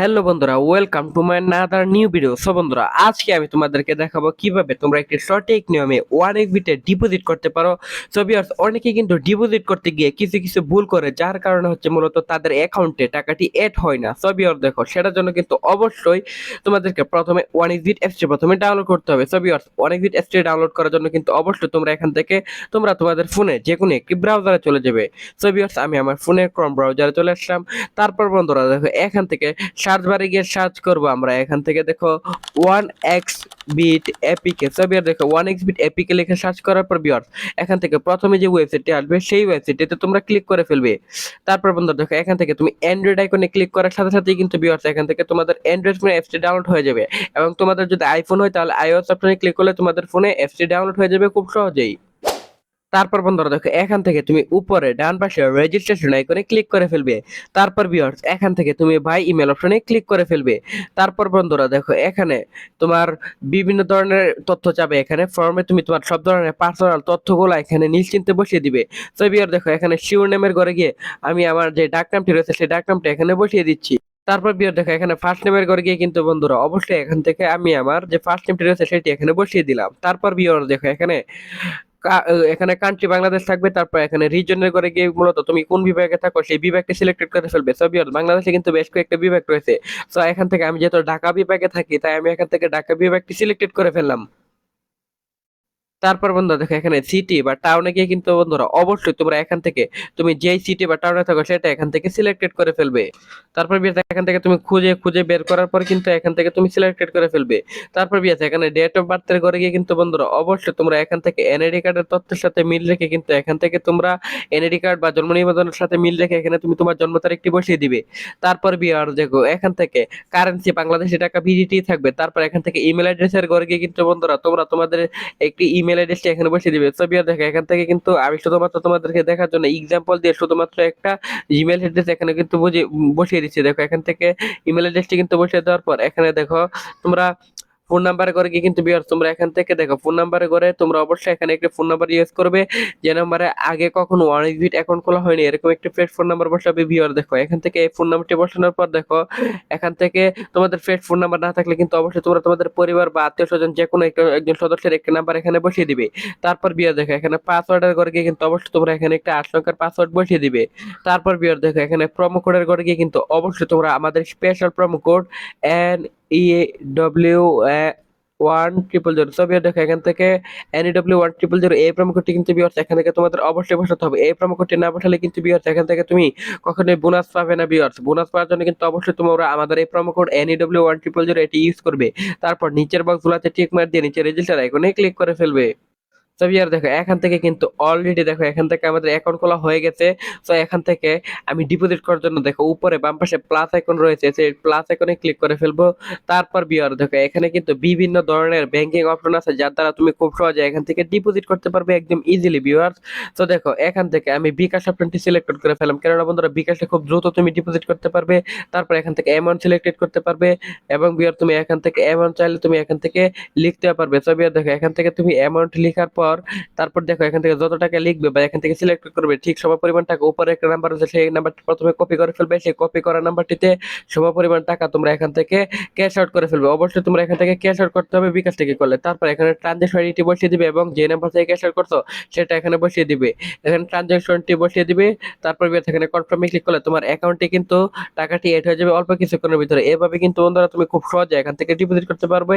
Hello বন্ধুরা welcome to my another new video so বন্ধুরা, আজকে আমি তোমাদেরকে দেখাবো কীভাবে তোমরা একটি সঠিক নিয়মে ওয়ান বিটে ডিপোজিট করতে পারো। সো ভিউয়ার্স অনেকে কিন্তু ডিপোজিট করতে গিয়ে কিছু কিছু ভুল করে, যার কারণে হচ্ছে মূলত তাদের অ্যাকাউন্টে টাকাটি এড হয় না। সো ভিউয়ার্স দেখো, সেটার জন্য কিন্তু অবশ্যই তোমাদেরকে প্রথমে ওয়ান বিট অ্যাপসটি প্রথমে ডাউনলোড করতে হবে। সো ভিউয়ার্স ওয়ান বিট অ্যাপসটি ডাউনলোড করার জন্য কিন্তু অবশ্যই তোমরা এখান থেকে তোমরা তোমাদের ফোনে যে কোনো একটি ব্রাউজারে চলে যাবে। সো ভিউয়ার্স আমি আমার ফোনে ক্রম ব্রাউজারে চলে আসলাম। তারপর বন্ধুরা, দেখো, এখান থেকে সার্চ বারে গিয়ে সার্চ করব আমরা। এখান থেকে দেখো ওয়ান এক্স বিট এপিকে সবই দেখো ওয়ান এক্স বিট এপিকে লিখে সার্চ করার পর বিয়ার এখান থেকে প্রথমে যে ওয়েবসাইটটি আসবে, সেই ওয়েবসাইটটিতে তোমরা ক্লিক করে ফেলবে। তারপর বন্ধু দেখো এখান থেকে তুমি অ্যান্ড্রয়েড আইকনে ক্লিক করার সাথে সাথেই কিন্তু বিয়ার্স এখান থেকে তোমাদের অ্যান্ড্রয়েড ফোনে অ্যাপসটি ডাউনলোড হয়ে যাবে। এবং তোমাদের যদি আইফোন হয়, তাহলে আইওএস অপশনে ক্লিক করলে তোমাদের ফোনে অ্যাপসটি ডাউনলোড হয়ে যাবে খুব সহজেই। তারপর বন্ধুরা দেখো, এখান থেকে তুমি উপরে ডান পাশে রেজিস্ট্রেশন আইকনে ক্লিক করে ফেলবে। তারপর ভিউয়ার্স এখান থেকে তুমি ভাই ইমেল অপশনে ক্লিক করে ফেলবে। তারপর বন্ধুরা দেখো, এখানে তোমার বিভিন্ন ধরনের তথ্য যাবে এখানে। ফর্মে তুমি তোমার সব ধরনের পার্সোনাল তথ্যগুলো এখানে নিশ্চিন্তে বসিয়ে দিবে। তো ভিউয়ার দেখো, এখানে শিওর নেমের ঘরে গিয়ে আমি আমার যে ডাক নামটি রয়েছে, সেই ডাক নামটা এখানে বসিয়ে দিচ্ছি। তারপর বিয়ার দেখো, এখানে ফার্স্ট নেমের ঘরে গিয়ে কিন্তু বন্ধুরা অবশ্যই এখান থেকে আমি আমার যে ফার্স্ট নেমটি রয়েছে, সেটি এখানে বসিয়ে দিলাম। তারপর বিয়ার দেখো, এখানে এখানে কান্ট্রি বাংলাদেশ থাকবে, তারপর এখানে রিজনের করে গিয়ে মূলত তুমি কোন বিভাগে থাকো, সেই বিভাগকে সিলেক্টেড করে ফেলবে। সো বিয়ার বাংলাদেশে কিন্তু বেশ কয়েকটা বিভাগ রয়েছে। তো এখান থেকে আমি যেহেতু ঢাকা বিভাগে থাকি, তাই আমি এখান থেকে ঢাকা বিভাগটি সিলেক্টেড করে ফেললাম। তারপর বন্ধুরা দেখো এখানে সিটি বা টাউনে গিয়ে কিন্তু বন্ধুরা অবশ্যই তোমরা এখান থেকে, তুমি যেই সিটি বা টাউনে থাকো সেটা এখান থেকে সিলেক্টেড করে ফেলবে। তারপর বিয়াস এখান থেকে তুমি খুঁজে খুঁজে বের করার পর কিন্তু এখান থেকে তুমি সিলেক্টেড করে ফেলবে। তারপর বিয়াস এখানে ডেট অফ বার্থের ঘরে গিয়ে কিন্তু বন্ধুরা অবশ্যই তোমরা এখান থেকে এনআইডি কার্ডের তথ্যের সাথে মিল রেখে কিন্তু এখান থেকে তোমরা এনআইডি কার্ড বা জন্ম নিবন্ধনের সাথে মিল রেখে এখানে তুমি তোমার জন্ম তারিখটি বসিয়ে দিবে। তারপর বিয়ে আর দেখো, এখান থেকে কারেন্সি বাংলাদেশি টাকা বিডিটি থাকবে। তারপর এখান থেকে ইমেল অ্যাড্রেসের ঘরে গিয়ে কিন্তু বন্ধুরা তোমরা তোমাদের একটি ইমেল অ্যাড্রেসটি এখানে বসিয়ে দিবে। ছবি দেখো, এখান থেকে কিন্তু আমি শুধুমাত্র তোমাদেরকে দেখার জন্য এক্সাম্পল দিয়ে শুধুমাত্র একটা ইমেল অ্যাড্রেস এখানে কিন্তু বসিয়ে দিচ্ছি। দেখো, এখান থেকে ইমেল অ্যাড্রেসটি কিন্তু বসিয়ে দেওয়ার পর এখানে দেখো, তোমরা ফোন নাম্বারে করে গিয়ে কিন্তু বিয়ার তোমরা এখান থেকে দেখো, ফোন নাম্বারে করে তোমরা অবশ্যই এখানে একটা ফোন নাম্বার ইউজ করবে। যে নাম্বারে আগে কখনো ওয়ান বিট অ্যাকাউন্ট খোলা হয়নি, এরকম একটা ফ্রেশ ফোন নাম্বার বসাবে বিয়ার দেখো, এখান থেকে এই ফোন নাম্বারটি বসানোর পর দেখো, এখান থেকে তোমাদের ফ্রেশ ফোন নাম্বার না থাকলে কিন্তু অবশ্যই তোমরা তোমাদের পরিবার বা আত্মীয় স্বজন যে কোনো একজন সদস্যের একটা নাম্বার এখানে বসিয়ে দিবে। তারপর বিয়ার দেখো, এখানে পাসওয়ার্ডের ঘরে গিয়ে কিন্তু অবশ্যই তোমরা এখানে একটা আট সংখ্যার পাসওয়ার্ড বসিয়ে দিবে। তারপর বিয়ার দেখো, এখানে প্রোমো কোডের ঘরে গিয়ে কিন্তু অবশ্যই তোমরা আমাদের special promo code N E W one triple zero সব দেখো, এখান থেকে N W one triple zero এই প্রমোকোডটি কিন্তু বিয়ার্স এখান থেকে তোমাদের অবশ্যই বসাতে হবে। এই প্রমোকোডটি না বসালে কিন্তু বিয়ার্স এখান থেকে তুমি কখনোই বোনাস পাবে না বিয়ার্স বোনাস পাওয়ার জন্য কিন্তু অবশ্যই তোমরা আমাদের এই promo code N W one triple zero এটি ইউজ করবে। তারপর নিচের বক্সগুলোতে টিক মার দিয়ে নিচে রেজিস্টার আইকনে ক্লিক করে ফেলবে। তো বিয়ার দেখো, এখান থেকে কিন্তু অলরেডি দেখো, এখান থেকে আমাদের অ্যাকাউন্ট খোলা হয়ে গেছে। তো এখান থেকে আমি ডিপোজিট করার জন্য দেখো, উপরে বাম পাশে প্লাস আইকন রয়েছে, সেই প্লাস আইকনে ক্লিক করে ফেলব। তারপর বিয়ার দেখো, এখানে কিন্তু বিভিন্ন ধরনের ব্যাংকিং অপশন আছে, যার দ্বারা তুমি খুব সহজে এখান থেকে ডিপোজিট করতে পারবে একদম ইজিলি বিয়ার তো দেখো, এখান থেকে আমি বিকাশ অপশনটি সিলেক্ট করে ফেলাম। কেননা বন্ধুরা, বিকাশে খুব দ্রুত তুমি ডিপোজিট করতে পারবে। তারপর এখান থেকে অ্যামাউন্ট সিলেক্টেড করতে পারবে। এবং বিয়ার তুমি এখান থেকে অ্যামাউন্ট চাইলে তুমি এখান থেকে লিখতে পারবে। তো বিয়ার দেখো, এখান থেকে তুমি অ্যামাউন্ট লেখার পর তারপর দেখো এখান থেকে যত টাকা লিখবে বা এখান থেকে সিলেক্ট করবে, ঠিক সম পরিমাণ টাকা, উপরে একটা নাম্বার আছে সেই নাম্বারটি প্রথমে কপি করে ফেলবে, সেই কপি করা নাম্বারটিতে সম পরিমাণ টাকা তোমরা এখান থেকে ক্যাশ আউট করে ফেলবে। অবশ্যই তোমরা এখান থেকে ক্যাশ আউট করতে হবে বিকাশ থেকে করলে, তারপর এখানে ট্রানজেকশন আইডি বসিয়ে দিবে এবং যে নাম্বার থেকে ক্যাশ আউট করছ, সেটা এখানে বসিয়ে দিবে। এখানে ট্রানজেকশনটি বসিয়ে দিবে, তারপর এখানে কনফার্মে ক্লিক করলে তোমার অ্যাকাউন্টে কিন্তু টাকাটি এড হয়ে যাবে অল্প কিছুক্ষণের ভিতরে। এভাবে কিন্তু বন্ধুরা তুমি খুব সহজে এখান থেকে ডিপোজিট করতে পারবে।